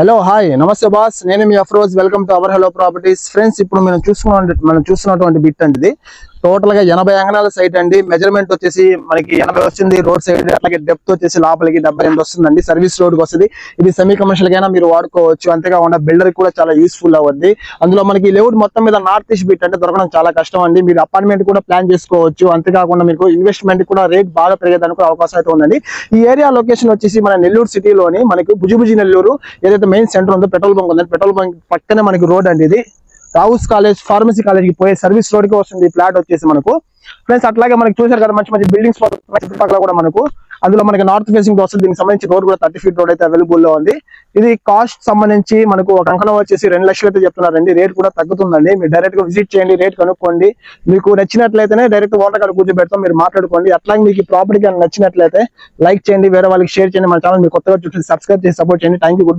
Hello hi నమస్తే boss నేను మీ Afroz. Welcome to our hello properties friends ఇప్పుడు మనం చూసుకున్న మనం చూస్తున్నటువంటి బిట్ అండి ఇది. టోటల్గా ఎనభై అంగనాల సైట్ అండి. మెజర్మెంట్ వచ్చేసి మనకి ఎనభై వస్తుంది. రోడ్ సైడ్ అలాగే డెప్త్ వచ్చేసి లోపలికి డెబ్బై ఎనిమిది వస్తుందండి. సర్వీస్ రోడ్కి వస్తుంది. ఇది సెమీ కమర్షియల్ గైనా మీరు వాడుకోవచ్చు. అంతేకాకుండా బిల్డర్ కూడా చాలా యూస్ఫుల్ అవుద్ది. అందులో మనకి లేఅవుట్ మొత్తం మీద నార్త్ ఈస్ట్ బిట్ అంటే దొరకడం చాలా కష్టం అండి. మీరు అపార్ట్మెంట్ కూడా ప్లాన్ చేసుకోవచ్చు. అంతేకాకుండా మీకు ఇన్వెస్ట్మెంట్ కూడా రేట్ బాగా పెరిగేదానికి కూడా అవకాశం అయితే ఉందండి. ఈ ఏరియా లొకేషన్ వచ్చేసి మన నెల్లూరు సిటీలోని మనకి భుజుభుజి నెల్లూరు ఏదైతే మెయిన్ సెంటర్ ఉందో పెట్రోల్ బంక్ ఉందండి. పెట్రోల్ బంక్ పక్కనే మనకి రోడ్ అండి ఇది. రావుస్ కాలేజ్ ఫార్మసీ కాలేజ్కి పోయే సర్వీస్ రోడ్కి వస్తుంది ఈ ఫ్లాట్ వచ్చేసి మనకు. ఫ్రెండ్స్ అట్లాగే మనకి చూసారు కదా మంచి మంచి బిల్డింగ్స్ చుట్టుపక్కల కూడా మనకు. అందులో మనకి నార్త్ ఫేసింగ్ వస్తుంది దీనికి సంబంధించి రోడ్ కూడా థర్టీ ఫీట్ రోడ్ అయితే అవైలబుల్లో ఉంది. ఇది కాస్ట్ సంబంధించి మనకు ఒక అంకణం వచ్చేసి రెండు లక్షలు అయితే చెప్తున్నారండి. రేట్ కూడా తగ్గుతుందండి. మీరు డైరెక్ట్గా విజిట్ చేయండి రేట్ కనుక్కోండి. మీకు నచ్చినట్లయితేనే డైరెక్ట్ ఓనర్ గారు కూర్చోబెడతాం మీరు మాట్లాడుకోండి. అట్లాగే మీకు ప్రాపర్టీ కానీ నచ్చినట్లయితే లైక్ చేయండి వేరే వాళ్ళకి షేర్ చేయండి. మన ఛానల్ మీరు కొత్తగా చూసి సబ్స్క్రైబ్ చేసి సపోర్ట్ చేయండి. Thank you good bye